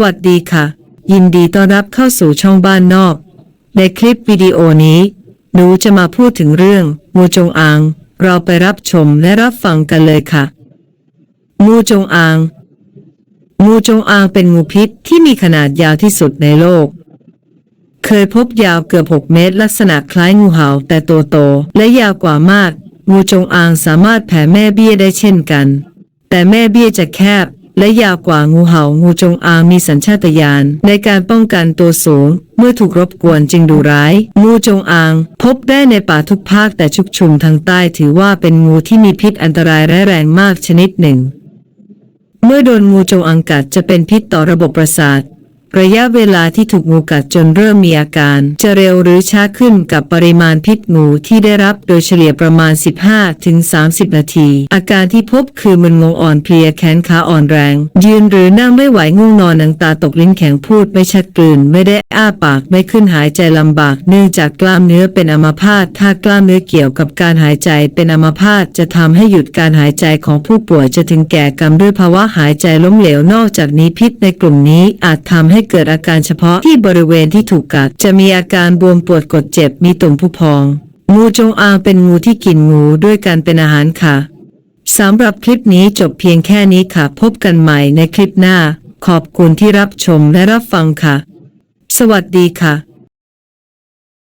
วัสดีค่ะ ยินดีต้อนรับเข้าสู่ช่องบ้านนอก ในคลิปวิดีโอนี้ หนูจะมาพูดถึงเรื่องงูจงอาง เราไปรับชมและรับฟังกันเลยค่ะ งูจงอาง งูจงอางเป็นงูพิษที่มีขนาดยาวที่สุดในโลก เคยพบยาวเกือบ 6 เมตร ลักษณะคล้ายงูเห่าแต่ตัวโตและยาวกว่ามาก งูจงอางสามารถแผ่แม่เบี้ยได้เช่นกัน แต่แม่เบี้ยจะแคบ และยาวกว่างูเห่างูจงอางมีสัญชาตญาณในการป้องกันตัวสูง เมื่อถูกรบกวนจึงดูร้าย งูจงอาง พบได้ในป่าทุกภาคแต่ชุกชุมทางใต้ถือว่าเป็นงูที่มีพิษอันตรายร้ายแรงมากชนิดหนึ่ง เมื่อโดนงูจงอางกัดจะเป็นพิษต่อระบบประสาท ระยะเวลาที่ถูกงูกัดจนเริ่มมีอาการ จะเร็วหรือช้าขึ้นกับปริมาณพิษงูที่ได้รับโดยเฉลี่ยประมาณ 15-30ถึง30 นาที อาการที่พบคือมึนงงอ่อนเพลียแขนขาอ่อนแรง ยืนหรือนั่งไม่ไหวง่วงนอนหนังตาตกลิ้นแข็งพูดไม่ชัดกลืน ไม่ได้อ้าปากไม่ขึ้นหายใจลำบากเนื่องจากกล้ามเนื้อเป็นอัมพาตถ้ากล้ามเนื้อเกี่ยวกับการหายใจเป็นอัมพาตจะทำให้หยุดการหายใจของผู้ป่วยจะถึงแก่กรรมด้วยภาวะหายใจล้มเหลวนอกจากนี้พิษในกลุ่มนี้อาจทำให้เกิดอาการเฉพาะที่บริเวณที่ถูกกัด จะมีอาการบวมปวดกดเจ็บมีตุ่มผู้พอง งูจงอางเป็นงูที่กินงูด้วยการเป็นอาหารค่ะสำหรับคลิปนี้จบเพียงแค่นี้ค่ะ พบกันใหม่ในคลิปหน้า ขอบคุณที่รับชมและรับฟังค่ะ สวัสดีค่ะ